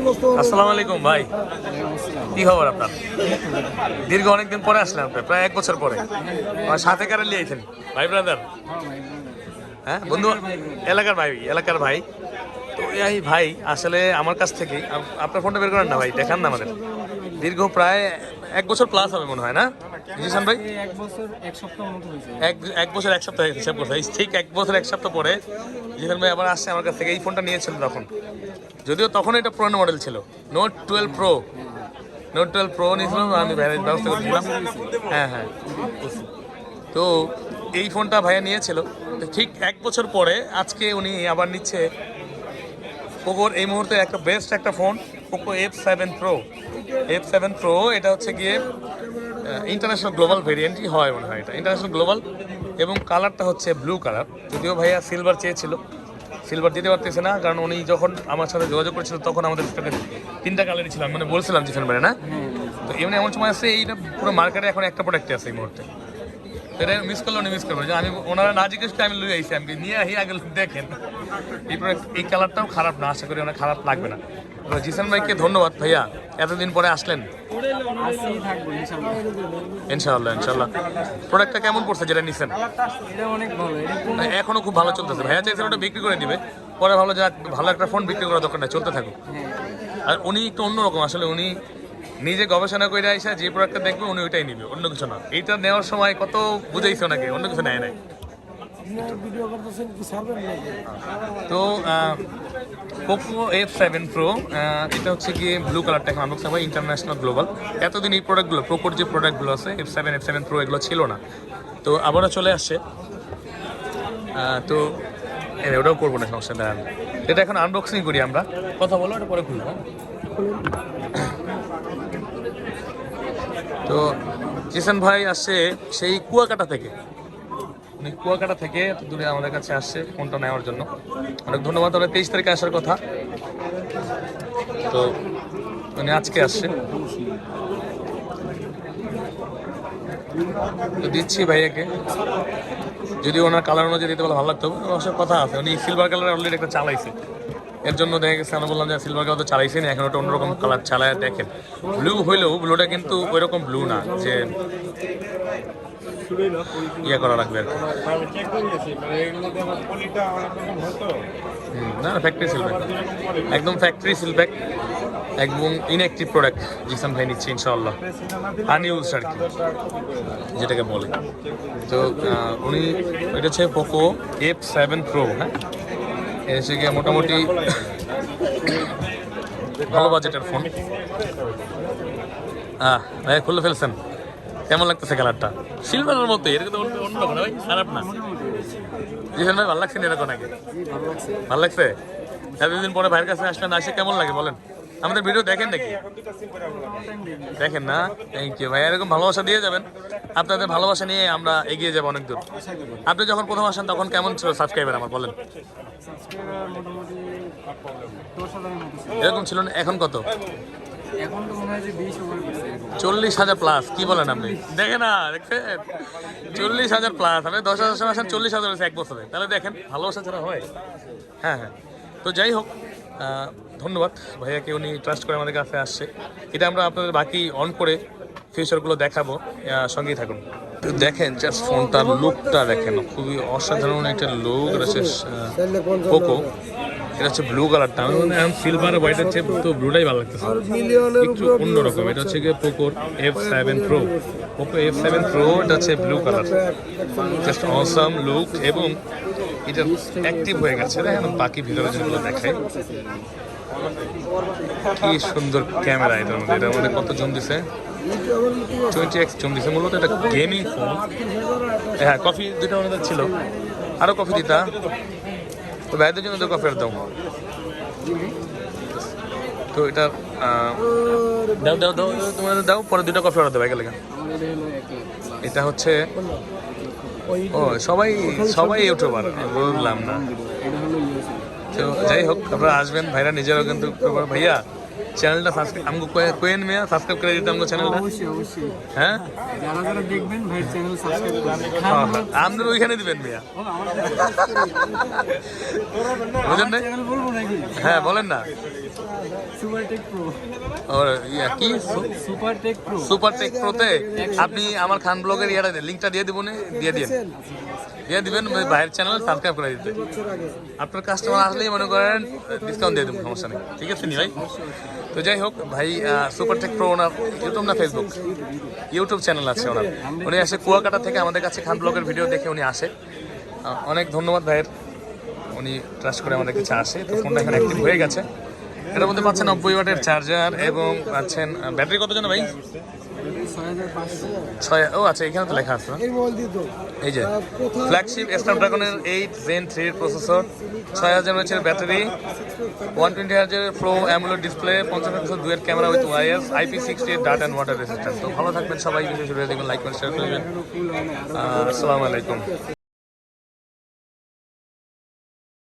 আসসালামু আলাইকুম ভাই। কি খবর আপনার? দীর্ঘ অনেকদিন পরে আসলেন আপনি প্রায় এক বছর পরে। আমার সাথে কারে লিয়েছেন ভাই ব্রাদার হ্যাঁ বন্ধু এলাকার ভাই এলাকার ভাই। তো এই ভাই আসলে আমার কাছ থেকে আপ- আপনার ফোনটা বের করেন না ভাই দেখান না আমাদের। দীর্ঘ প্রায় এক বছর প্লাস হবে মনে হয় না? জিসান ভাই? এক বছর এক সপ্তাহ মতো হয়েছে। এক বছর এক সপ্তাহ হিসাব ঠিক এক বছর এক সপ্তাহ পরে জিহান ভাই আবার আসছে আমার কাছ থেকে। এই ফোনটা নিয়েছিল তখন। যদিও তখন এটা পুরনো মডেল ছিল। Note twelve Pro Note twelve Pro নিয়েছিলাম আমি ভাইয়ের ব্যবস্থা করছিলাম হ্যাঁ হ্যাঁ। তো এই ফোনটা ভাইয়া নিয়েছিল। ঠিক এক বছর পরে আজকে উনি আবার নিচ্ছে পোকোর এই মুহূর্তে একটা বেস্ট একটা phone Poco F seven Pro F seven Pro এটা হচ্ছে গিয়ে ইন্টারন্যাশনাল গ্লোবাল ভেরিয়েন্টই হয় মনে হয় এটা। ইন্টারন্যাশনাল গ্লোবাল এবং কালারটা হচ্ছে ব্লু কালার যদিও ভাইয়া সিলভার চেয়েছিল। সিলভার দিতে পারতেছে না, কারণ উনি যখন আমার সাথে যোগাযোগ করেছিল, তখন আমাদের তিনটা কালারই ছিল। আমি মানে বলছিলাম জিফেন ভাই না? তো এমনি এমন সময় আছে এইটা পুরো মার্কেটে এখন একটা প্রোডাক্টই আছে এই মুহূর্তে। এটা মিস করলে, উনি মিস করবে যে আমি ওনারা না জিজ্ঞেস করে আমি লুই আইসি আমি নিয়ে আহি আগে দেখেন। এই প্রোডাক্ট এই কালারটাও খারাপ না, আশা করি ওনার খারাপ লাগবে না। জিসান ভাইকে ধন্যবাদ ভাইয়া। এতদিন পরে আসলেন? ইনশাআল্লাহ ইনশাআল্লাহ। প্রোডাক্টটা কেমন পড়ছে যেটা নিছেন? এটা অনেক ভালো এটা পুরো না, এখনও খুব ভালো চলতেছে। ভাইয়া চাইছেন ওটা বিক্রি করে দিবে। পরে ভালো যাক ভালো একটা ফোন বিক্রি করার দরকার নাই চলতে থাকুক। আর উনি একটু অন্যরকম আসলে উনি নিজে গবেষণা করে আইসা যে প্রোডাক্টটা দেখবে উনি ওইটাই নিবে অন্য কিছু না। এইটা নেওয়ার সময় কত বুঝাইছে ওনাকে অন্য কিছু নেয় নাই। তো পোকো এফ সেভেন প্রো এটা হচ্ছে গিয়ে ব্লু কালারটা এখন আনবক্স হয় ইন্টারন্যাশনাল গ্লোবাল এতদিন এই প্রোডাক্টগুলো প্রোকোর যে প্রোডাক্টগুলো আছে F seven F seven Pro এগুলো ছিল না। তো আবারও চলে আসছে। তো ওটাও করব না, সমস্যা দাঁড়ান এটা এখন আনবক্সিং করি আমরা। কথা বলো, এটা পরে খুলবো তো, জিসান ভাই আসছে সেই কুয়াকাটা থেকে। উনি কুয়াকাটা থেকে এত দূরে আমাদের কাছে আসছে ফোনটা নেওয়ার জন্য। অনেক ধন্যবাদ তবে তেইশ তারিখে আসার কথা। তো উনি আজকে আসছে। তো দিচ্ছি ভাইয়াকে। যদি ওনার কালার অনুযায়ী দিতে পারলে ভালো লাগতো। অবশ্য কথা আছে। উনি সিলভার কালার অলরেডি একটা চালাইছে। এর জন্য দেখা গেছে, আমি বললাম যে সিলভার কালার তো চালাইছে না, এখন ওটা অন্যরকম কালার চালায় দেখেন। ব্লু হইলেও ব্লুটা কিন্তু ওই রকম ব্লু না, যে ইয়ে করা লাগবে আর না না ফ্যাক্টরি সিলব্যাক একদম ফ্যাক্টরি সিলব্যাক একদম ইনঅ্যাক্টিভ প্রোডাক্ট জিসান ভাই নিচ্ছে ইনশাআল্লাহ। আনইউজ আর কি, যেটাকে বলে। তো উনি, এটা হচ্ছে পোকো এফ সেভেন প্রো হ্যাঁ? এ হচ্ছে গিয়ে মোটামুটি ভালো বাজেটের ফোন হ্যাঁ ভাই, খুলে ফেলছেন। কেমন লাগতেছে কালারটা সিলভারের মতো এরকম অন্য ভাই খারাপ না। ভাই, ভালো লাগছে এরকম নাকি? ভালো লাগছে? ভালো লাগছে? এতদিন পরে ভাইয়ের কাছে আসলেন, আসে কেমন লাগে বলেন? আমাদের ভিডিও দেখেন নাকি দেখেন না? থ্যাংক ইউ ভাই। এরকম ভালোবাসা দিয়ে যাবেন। আপনাদের ভালোবাসা নিয়ে আমরা এগিয়ে যাব অনেক দূর। আপনি যখন প্রথম আসেন, তখন কেমন ছিল সাবস্ক্রাইবার আমার, বলেন। এরকম ছিল না এখন কত। চল্লিশ হাজার প্লাস কি বলেন আপনি? দেখে না, দেখছেন? চল্লিশ হাজার প্লাস আপনি দশ হাজার সময় আসেন, চল্লিশ হাজার এক বছরে। তাহলে দেখেন, ভালোবাসা ছাড়া হয়। হ্যাঁ হ্যাঁ। তো যাই হোক ধন্যবাদ। ভাইয়াকে উনি ট্রাস্ট করে আমাদের কাছে আসছে। এটা আমরা আপনাদের বাকি অন করে ফিচারগুলো দেখাবো। সঙ্গেই থাকুন। দেখেন জাস্ট ফোনটার লুকটা দেখেন। খুবই অসাধারণ একটা লুক এটা হচ্ছে পোকো এটা হচ্ছে ব্লু কালারটা আমি মনে সিলভার হোয়াইট হচ্ছে তো ব্লুটাই ভালো লাগতেছে। একটু অন্যরকম। এটা হচ্ছে গিয়ে পোকোর F seven Pro Poco F seven Pro এটা হচ্ছে blue colour just awesome look এবং এটা অ্যাক্টিভ হয়ে গেছে দেখেন বাকি ভিতরে যেগুলো দেখায় কি সুন্দর ক্যামেরা এটার মধ্যে এটার মধ্যে কত জুম দিছে? টোয়েন্টি এক্স জুম দিছে, মূলত এটা গেমিং ফোন হ্যাঁ কফি দুটো আমাদের ছিল। আরও কফি দিতা। তো ভাইদের জন্য দুটো কফি আর দাও। তো এটা দাও দাও দাও, তোমাদের দাও, পরে দুটো কফি অর্ডার দেবে গেলে। এটা হচ্ছে ও সবাই সবাই ইউটিউবার বললাম না। যাই হোক আপনারা আসবেন ভাইরা নিজেরাও কিন্তু ভাইয়া চ্যানেলটা সাবস্ক্রাইব আমাকে কোয়েন মেয়া সাবস্ক্রাইব করে দিতে আমাকে চ্যানেলটা অবশ্যই অবশ্যই। হ্যাঁ? যারা যারা দেখবেন ভাই চ্যানেল সাবস্ক্রাইব করবেন। আমাদের ওইখানে দিবেন মেয়া বুঝলেন না চ্যানেল বলব নাকি? হ্যাঁ বলেন না। সুপার টেক প্রো ওর ইয়া কি? Super Tech Pro Super Tech প্রোতে আপনি আমার খান ব্লগের ইয়াটা লিঙ্কটা দিয়ে দিব না দিয়ে দিন দিয়ে দিবেন ভাইয়ের চ্যানেল সাবস্ক্রাইব করে দিতে। আপনার কাস্টমার আসলেই মনে করেন ডিসকাউন্ট দিয়ে দেবো, সমস্যা নেই। ঠিক আছে নি ভাই তো যাই হোক, ভাই সুপার টেক প্রো ওনার ইউটিউব না ফেসবুক ইউটিউব চ্যানেল আছে ওনার। উনি আসে কুয়াকাটা থেকে আমাদের কাছে খান ব্লগের ভিডিও দেখে উনি আসে। অনেক ধন্যবাদ ভাইয়ের। উনি ট্রাস্ট করে আমাদের কাছে আসে। তো ফোনটা এখন অ্যাক্টিভ হয়ে গেছে। এটার মধ্যে পাচ্ছেন নব্বই ওয়াটের চার্জার এবং পাচ্ছেন ব্যাটারি কত জন ভাই? ছয় হাজার পাঁচশো ছয় ও আচ্ছা এখানে তো লেখা আছে এই যে ফ্ল্যাগশিপ স্ন্যাপড্রাগনের এইট জেন থ্রির প্রসেসর ছয় হাজার এমএচের ব্যাটারি ওয়ান টোয়েন্টি হাজার প্রো অ্যামুলো ডিসপ্লে পঞ্চাশ একশো দুয়ের ক্যামেরা উইথ ওয়াইএস আইপি সিক্সটি ডাট অ্যান্ড ওয়াটার রেসিস্ট্যান্ট তো ভালো থাকবেন সবাই, বিশেষ করে দেখবেন লাইক করে শেয়ার করবেন ফুল আসসালামু আলাইকুম।